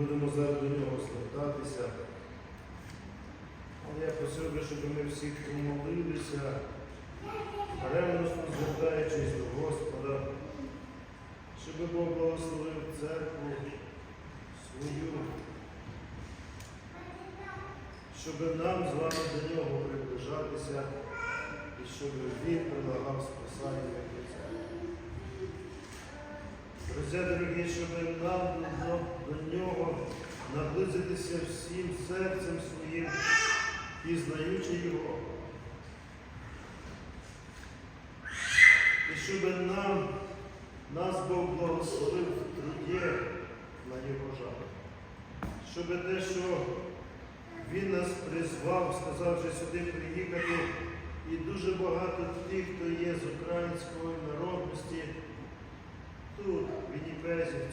будемо зараз до нього звертатися. Але я просив би, щоб ми всі помолилися, ревностно звертаючись до Господа, щоб Бог благословив церкву свою, щоб нам з вами до нього приближатися і щоб він прилагав спасання до церкви. Друзі, дорогі, щоб нам до, нього наблизитися всім серцем своїм, пізнаючи його. І щоб нам, нас Бог благословив труді на його жаль. Щоб те, що Він нас призвав, сказавши сюди приїхати, і дуже багато тих, хто є з української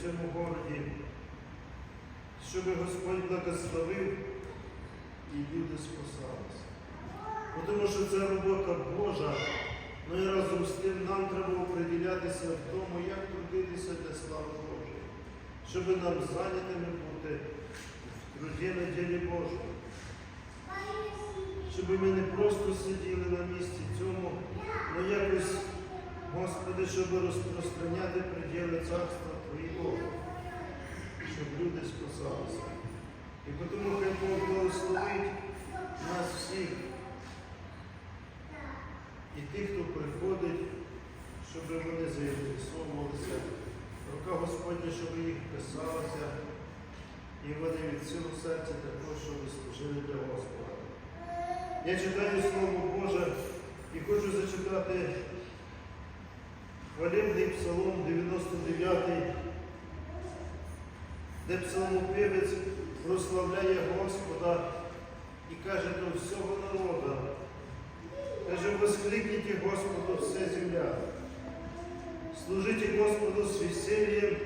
цьому городі, щоб Господь благословив і люди спасалися. Тому що це робота Божа, ну і разом з тим нам треба оприділятися в тому, як трудитися для слави Божої, щоб нам зайнятими бути в труді на ділі Божому. Щоб ми не просто сиділи на місці цьому, але якось, Господи, щоб розпространяти приділи царства Твоєго, щоб люди спасалися. І тому хай Бог благословить нас всіх і тих, хто приходить, щоб вони заінтересовувалися. Рука Господня, щоб їх писалася, і вони від цілого серця також, щоб служили для Господа. Я читаю Слово Боже і хочу зачитати хвалебний псалом 99, де псалмопівець прославляє Господа і каже до всього народу. Каже, воскликните Господу вся земля. Служите Господу с весельем,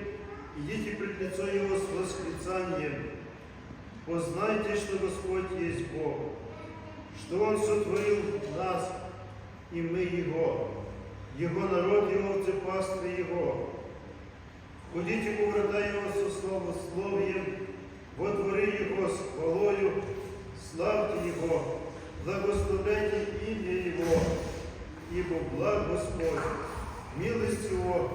идите пред лицо Его с восклицанием. Познайте, что Господь есть Бог, что Он сотворил нас, и мы Его, Его народ, Его овцы, пастырь Его. Входите у врата Его со славословием, во дворы Его с хвалою, славьте Его, благословляйте имя Его, ибо благ Господь, милость Его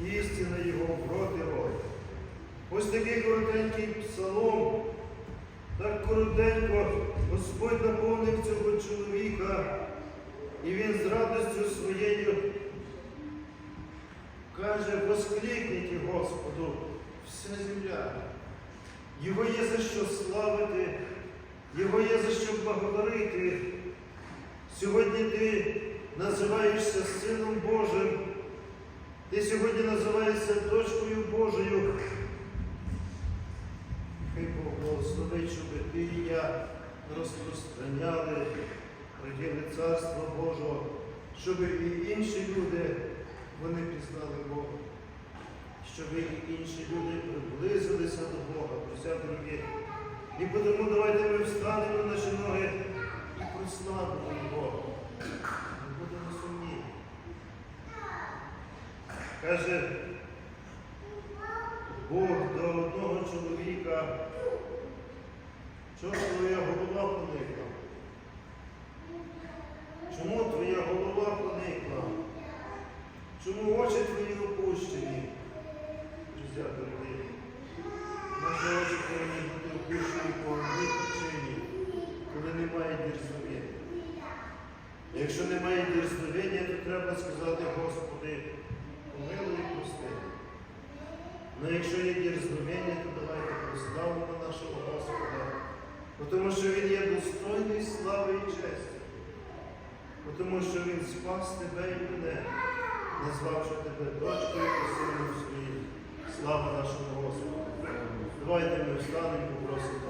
і істина Його в рот Його. Ось такий коротенький псалом, так коротенько Господь каже, воскликніть Господу, вся земля. Його є за що славити, Його є за що благодарити. Сьогодні ти називаєшся Сином Божим, ти сьогодні називаєшся дочкою Божою. Хай Бог благословить, щоб ти і я розпространяли приділи Царства Божого, щоб і інші люди вони пізнали Бога, щоб інші люди приблизилися до Бога, друзі дорогі. І тому давайте ми встанемо на наші ноги і прославимо Бога. Не будемо сумні. Каже Бог до одного чоловіка, чого твоя голова поникла? Чому твоя голова поникла? Чому очі твої опущені? Друзі, дорогі, наші очі повинні бути опущені по одній причині, коли немає дірзновення. Якщо немає дірзновення, то треба сказати, Господи, помилуй і прости. Ну якщо є дірзновення, то давайте прославимо нашого Господа, тому що Він є достойний слави і честі. Тому що Він спас тебе і мене, назвавши тебе дочкою. Слава нашому Господу. Давайте ми встанемо і попросимо.